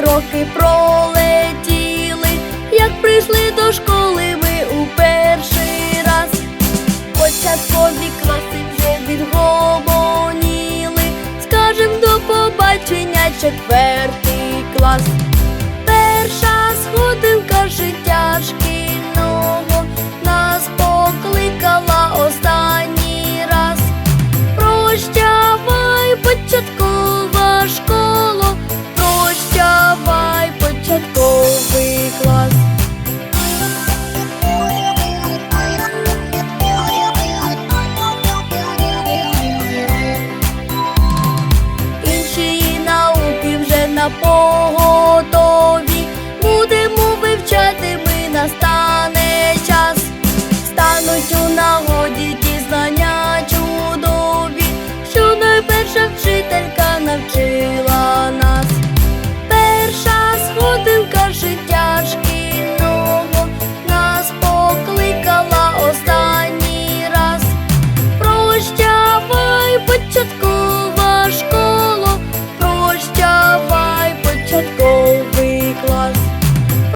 роки пролетіли, як прийшли до школи ми у перший раз. Початкові класи вже відгомоніли, скажем до побачення четвертий клас. на поготові, будемо вивчати, ми настане час, стануть у нагоді ті знання чудові, що найперше вчити.